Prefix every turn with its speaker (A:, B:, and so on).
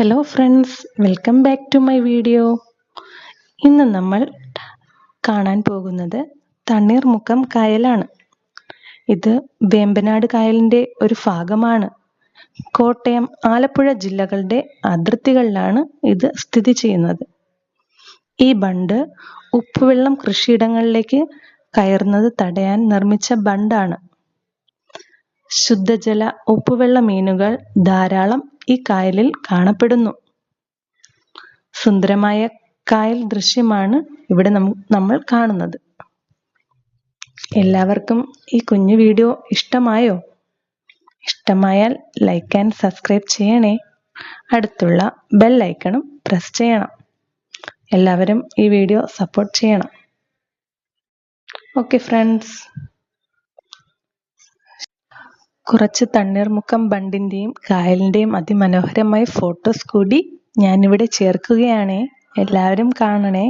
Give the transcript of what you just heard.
A: Hello friends welcome back to my video ഇന്ന് നമ്മൾ കാണാൻ പോകുന്നത് തണ്ണീർമുക്കം കായലാണ്. ഇത് വേമ്പനാട് കായലിന്റെ ഒരു ഭാഗമാണ്. കോട്ടയം ആലപ്പുഴ ജില്ലകളുടെ അതിർത്തികളിലാണ് ഇത് സ്ഥിതി ചെയ്യുന്നത്. ഈ ബണ്ട് ഉപ്പുവെള്ളം കൃഷിയിടങ്ങളിലേക്ക് കയറുന്നത് തടയാൻ നിർമ്മിച്ച ബണ്ടാണ്. ശുദ്ധജല ഉപ്പുവെള്ള മീനുകൾ ധാരാളം ഈ കായലിൽ കാണപ്പെടുന്നു. സുന്ദരമായ കായൽ ദൃശ്യമാണ് ഇവിടെ നമ്മൾ കാണുന്നത്. എല്ലാവർക്കും ഈ കുഞ്ഞു വീഡിയോ ഇഷ്ടമായോ? ഇഷ്ടമായാൽ ലൈക്ക് ആൻഡ് സബ്സ്ക്രൈബ് ചെയ്യണേ. അടുത്തുള്ള ബെൽ ഐക്കണും പ്രസ് ചെയ്യണം. എല്ലാവരും ഈ വീഡിയോ സപ്പോർട്ട് ചെയ്യണം. ഓക്കെ ഫ്രണ്ട്സ് കുറച്ച് തണ്ണീർമുക്കം ബണ്ടിന്റെയും കായലിന്റെയും അതിമനോഹരമായ ഫോട്ടോസ് കൂടി ഞാനിവിടെ ചേർക്കുകയാണ്. എല്ലാവരും കാണണേ.